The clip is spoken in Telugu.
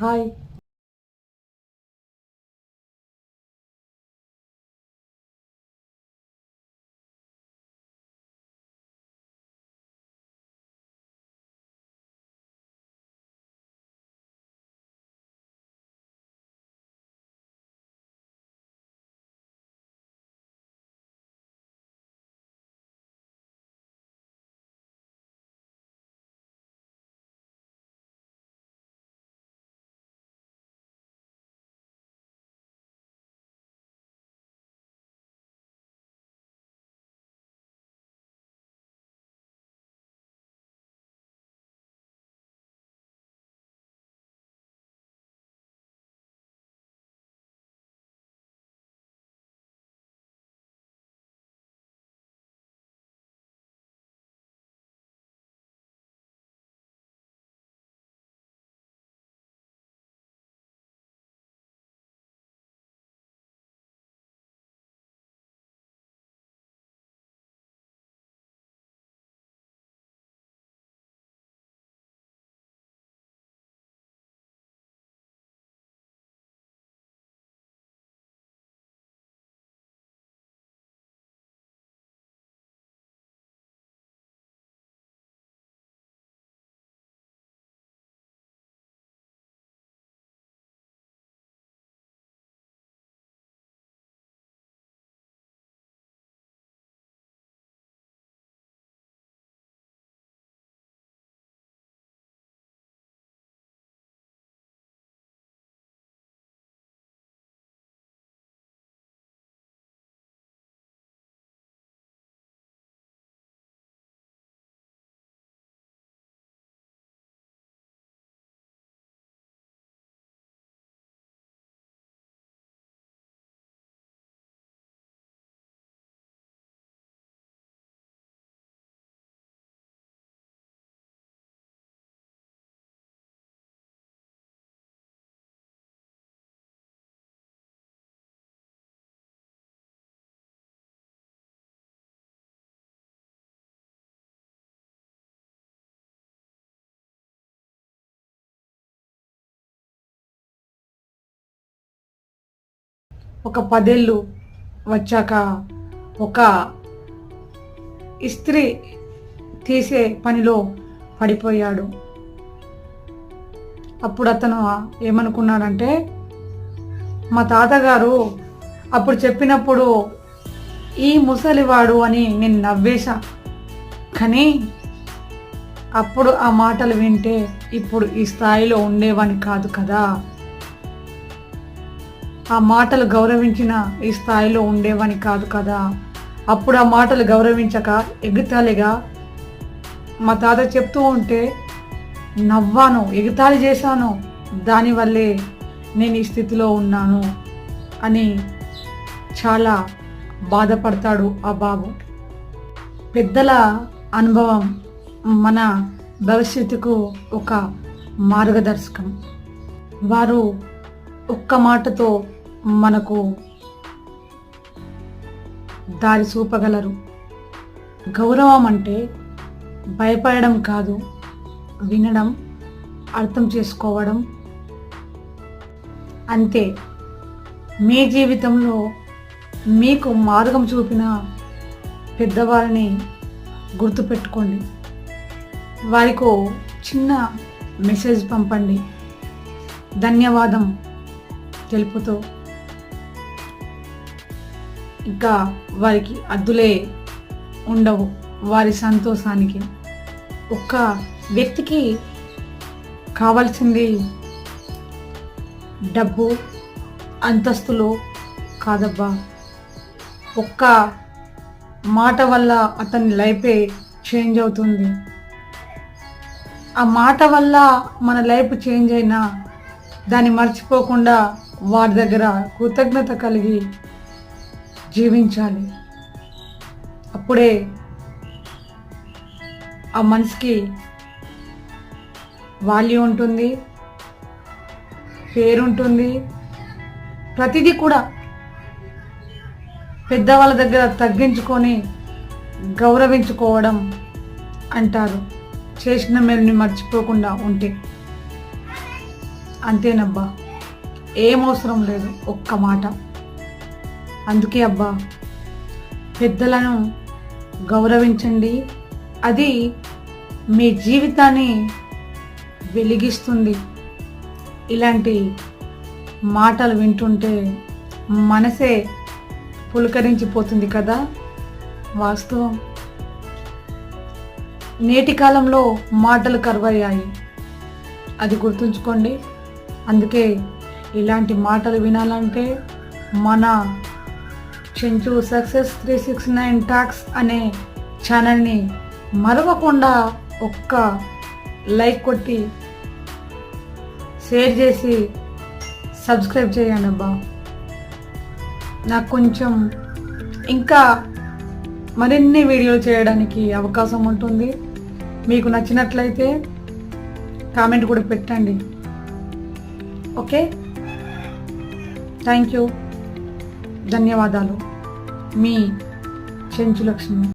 Hi. ఒక పదేళ్ళు వచ్చాక ఒక ఇస్త్రీ తీసే పనిలో పడిపోయాడు. అప్పుడు అతను ఏమనుకున్నాడంటే మా తాతగారు అప్పుడు చెప్పినప్పుడు ఈ ముసలివాడు అని నేను నవ్వేశా. కానీ అప్పుడు ఆ మాటలు వింటే ఇప్పుడు ఈ స్థాయిలో ఉండేవాని కాదు కదా. ఆ మాటలు గౌరవించిన ఈ స్థాయిలో ఉండేవాని కాదు కదా. అప్పుడు ఆ మాటలు గౌరవించక ఎగుతాలిగా మా తాత చెప్తూ ఉంటే నవ్వాను ఎగతాళి చేశాను దానివల్లే నేను ఈ స్థితిలో ఉన్నాను అని చాలా బాధపడతాడు ఆ బాబు. పెద్దల అనుభవం మన భవిష్యత్తుకు ఒక మార్గదర్శకం. వారు ఒక్క మాటతో మనకు దారి చూపగలరు. గౌరవం అంటే భయపడడం కాదు వినడం అర్థం చేసుకోవడం. అంతే. మీ జీవితంలో మీకు మార్గం చూపిన పెద్దవారిని గుర్తుపెట్టుకోండి. వారికి చిన్న మెసేజ్ పంపండి. ధన్యవాదం. తెలుపుతూ ఇంకా వారికి అద్దులే ఉండవు వారి సంతోషానికి. ఒక్క వ్యక్తికి కావాల్సింది డబ్బు అంతస్తులు కాదబ్బా. ఒక్క మాట వల్ల అతని లైఫే చేంజ్ అవుతుంది. ఆ మాట వల్ల మన లైఫ్ చేంజ్ అయినా దాన్ని మర్చిపోకుండా వారి దగ్గర కృతజ్ఞత కలిగి జీవించాలి. అప్పుడే ఆ మనసుకి వాల్యూ ఉంటుంది పేరుంటుంది ప్రతిదీ కూడా పెద్దవాళ్ళ దగ్గర తగ్గించుకొని గౌరవించుకోవడం అంటారు. చేసిన మేలుని మర్చిపోకుండా ఉంటే. అంతేనబ్బా. ఏం అవసరం లేదు. ఒక్క మాట. అందుకే అబ్బా పెద్దలను గౌరవించండి. అది మీ జీవితాన్ని వెలిగిస్తుంది. ఇలాంటి మాటలు వింటుంటే మనసే పులకరించిపోతుంది కదా? వాస్తవం. నేటి కాలంలో మాటలు కరువయ్యాయి. అది గుర్తుంచుకోండి. అందుకే ఇలాంటి మాటలు వినాలంటే మన Chenchu success three six nine talks అనే ఛానల్ని మరవకుండా ఒక్క లైక్ కొట్టి షేర్ చేసి సబ్స్క్రైబ్ చేయండి అబ్బా. నాకు కొంచెం ఇంకా మరిన్ని వీడియోలు చేయడానికి అవకాశం ఉంటుంది. మీకు నచ్చినట్లయితే కామెంట్ కూడా పెట్టండి. ఓకే? Thank you. ధన్యవాదాలు. మీ చెంచు లక్ష్మి.